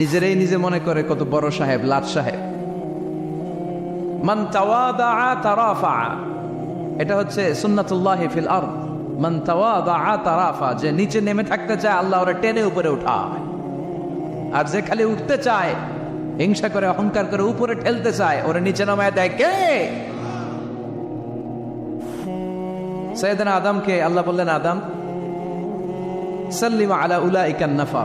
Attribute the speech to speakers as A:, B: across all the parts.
A: নিজেরাই নিজে মনে করে কত বড় সাহেব, লাট সাহেব। মান তারাফা। এটা হচ্ছে সুন্নাতুল্লাহ ফিল আরদ। মান তারাফা, যে নিচে নেমে থাকতে চায়, আল্লাহ ওরা টেনে উপরে আর যে খালি উঠতে চায়, হিংসা করে, অহংকার করে উপরে ঠেলতে চায়, ওরা নিচে নামায় দেয় কে? সৈয়দনা আদমকে, আল্লাহ বললেন, আদম, সাল্লিম আলা উলাইকান নাফা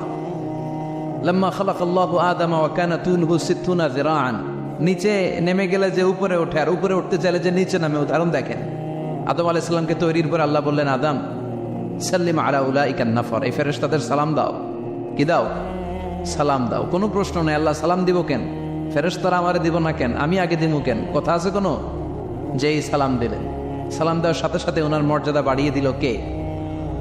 A: লম্মা আল্লাহ সিদ্ধুনা জিরান নিচে নেমে গেলে যে উপরে ওঠে, আর উপরে উঠতে চাইলে যে নিচে নামে উদাহরণ দেখেন। আদম তৈরির আল্লাহ বললেন সাল্লিম এই তাদের সালাম দাও। কি দাও? সালাম দাও। কোনো প্রশ্ন নেই, আল্লাহ সালাম দিব কেন? ফেরেস তারা আমারে দিব না কেন? আমি আগে দিব কেন? কথা আছে কোনো? যেই সালাম দিলেন। সালাম দেওয়ার সাথে সাথে ওনার মর্যাদা বাড়িয়ে দিল কে?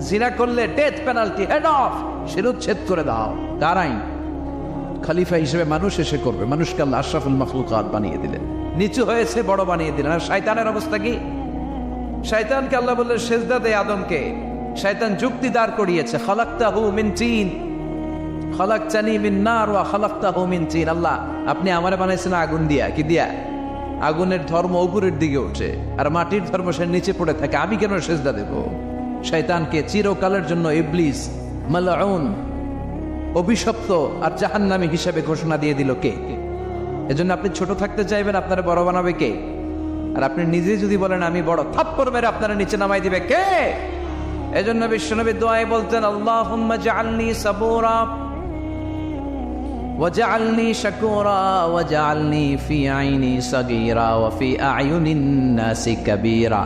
A: জিনা করলে ডেথ পেনাল্টি হেড অফ শিরুচ্ছেদ করে দাও। কার খলিফা হিসেবে মানুষ এসে করবে। মানুষকে আল্লাহ আশরাফুল মখলুকাত বানিয়ে দিলেন। নিচু হয়েছে, বড় বানিয়ে দিলেন। আর শয়তানের অবস্থা কি? শয়তানকে আল্লাহ বললেন, সেজদা দে আদমকে। শয়তান যুক্তি দাঁড় করিয়েছে, খালাক্তাহু মিন চিন। খালাকচানি মিন নার ওয়া খালাক্তাহু মিন চিন। আল্লাহ, আপনি আমারে বানাইছেন আগুন দিয়া। কি দিয়া? আগুনের ধর্ম উপরের দিকে ওঠে আর মাটির ধর্ম সে নিচে পড়ে থাকে। আমি কেন সেজদা দেব? শয়তানকে চিরকালের জন্য ইবলিস মালাউন অভিশপ্ত আর জাহান্নামী হিসাবে ঘোষণা দিয়ে দিল কে এজন্য আপনি ছোট থাকতে চাইবেন আপনারা বড় বানাবে কে আর আপনি নিজেই যদি বলেন আমি বড় থাপ্পড় মেরে আপনারা নিচে নামাই দিবে কে এজন্য বিশ্বনবী দোয়াই বলতেন আল্লাহুম্মা জাআলনি সাবুরা وجعلني شكورا وجعلني في عيني صغيرا وفي أعين الناس كبيرا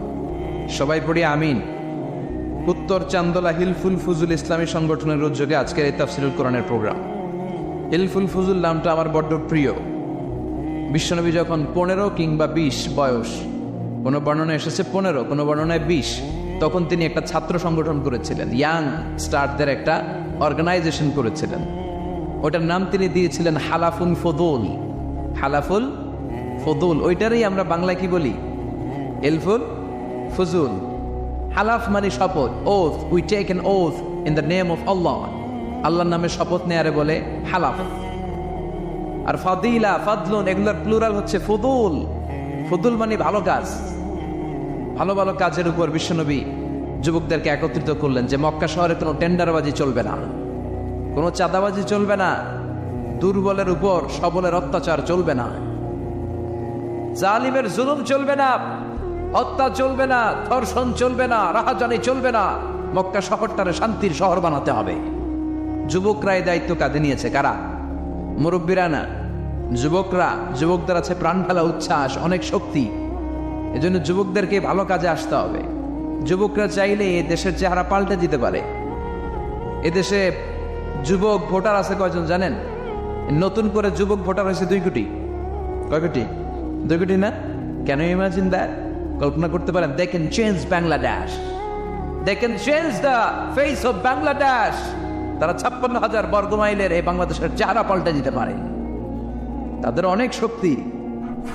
A: সবাই পড়ি আমিন। উত্তর চান্দলা হিলফুল ফুজুল ইসলামী সংগঠনের উদ্যোগে আজকের এই তাফসিরুল কোরআনের প্রোগ্রাম। হিলফুল ফুজুল নামটা আমার বড্ড প্রিয়। বিশ্বনবী যখন পনেরো কিংবা বিশ বয়স, কোনো বর্ণনা এসেছে পনেরো, কোনো বর্ণনায় বিশ, তখন তিনি একটা ছাত্র সংগঠন করেছিলেন, ইয়াং স্টারদের একটা অর্গানাইজেশন করেছিলেন। ওটার নাম তিনি দিয়েছিলেন হালাফুল ফদুল। হালাফুল ফদুল, ওইটারই আমরা বাংলায় কি বলি? এলফুল ফজুল হালাফ মানে শপথ oath we take an oath in the name of Allah আল্লাহর নামে শপথ নেয়ারে বলে হালাফ। আর ফাদিলা, ফাদলুন, এগুলোর প্লুরাল হচ্ছে ফদুল। ফদুল মানে ভালো কাজ। ভালো ভালো কাজের উপর বিশ্বনবী যুবকদেরকে একত্রিত করলেন যে মক্কা শহরে কোনো টেন্ডারবাজি চলবে না। কোনো চাঁদাবাজি চলবে না। দুর্বলের উপর, সবলের অত্যাচার চলবে না। জালিমের জুলুম চলবে না। হত্যা চলবে না, ধর্ষণ চলবে না, রাহাজানি চলবে না। মক্কা শহরটারে শান্তির শহর বানাতে হবে। যুবকরা এই দায়িত্ব কাঁধে নিয়েছে কারা? মুরব্বীরা না? যুবকরা, যুবকদের আছে প্রাণ ঢালা উচ্ছ্বাস, অনেক শক্তি। এজন্য যুবকদেরকে ভালো কাজে আসতে হবে। যুবকরা চাইলে এ দেশের চেহারা পাল্টে দিতে পারে। এদেশে যুবক ভোটার আছে কয়জন জানেন? নতুন করে যুবক ভোটার হয়েছে দুই কোটি। কয় কোটি? দুই কোটি না? কেন ইমাজিন দ্যাট? কল্পনা করতে পারেন they can change Bangladesh they can change the face of Bangladesh তারা ছাপ্পান্ন হাজার বর্গ মাইলের এই বাংলাদেশের চেহারা পাল্টে দিতে পারে। তাদের অনেক শক্তি।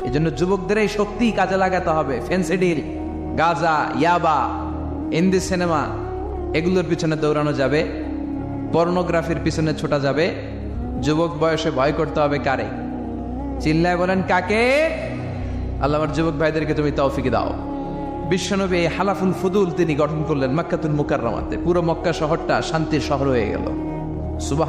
A: এই জন্য যুবকদের এই শক্তি কাজে লাগাতে হবে। ফেন্সিডিল গাজা, ইয়াবা, হিন্দি সিনেমা, এগুলোর পিছনে দৌড়ানো যাবে। পর্নোগ্রাফির পিছনে ছোটা যাবে। যুবক বয়সে ভয় করতে হবে কারে? চিল্লায় বলেন, কাকে? আল্লাহ আমার যুবক ভাইদেরকে তুমি তৌফিকে দাও। বিশ্বনবী এই হালাফুল ফুদুল তিনি গঠন করলেন মক্কাতুল মুকার পুরো মক্কা শহরটা শান্তির শহর হয়ে গেল। সুবাহ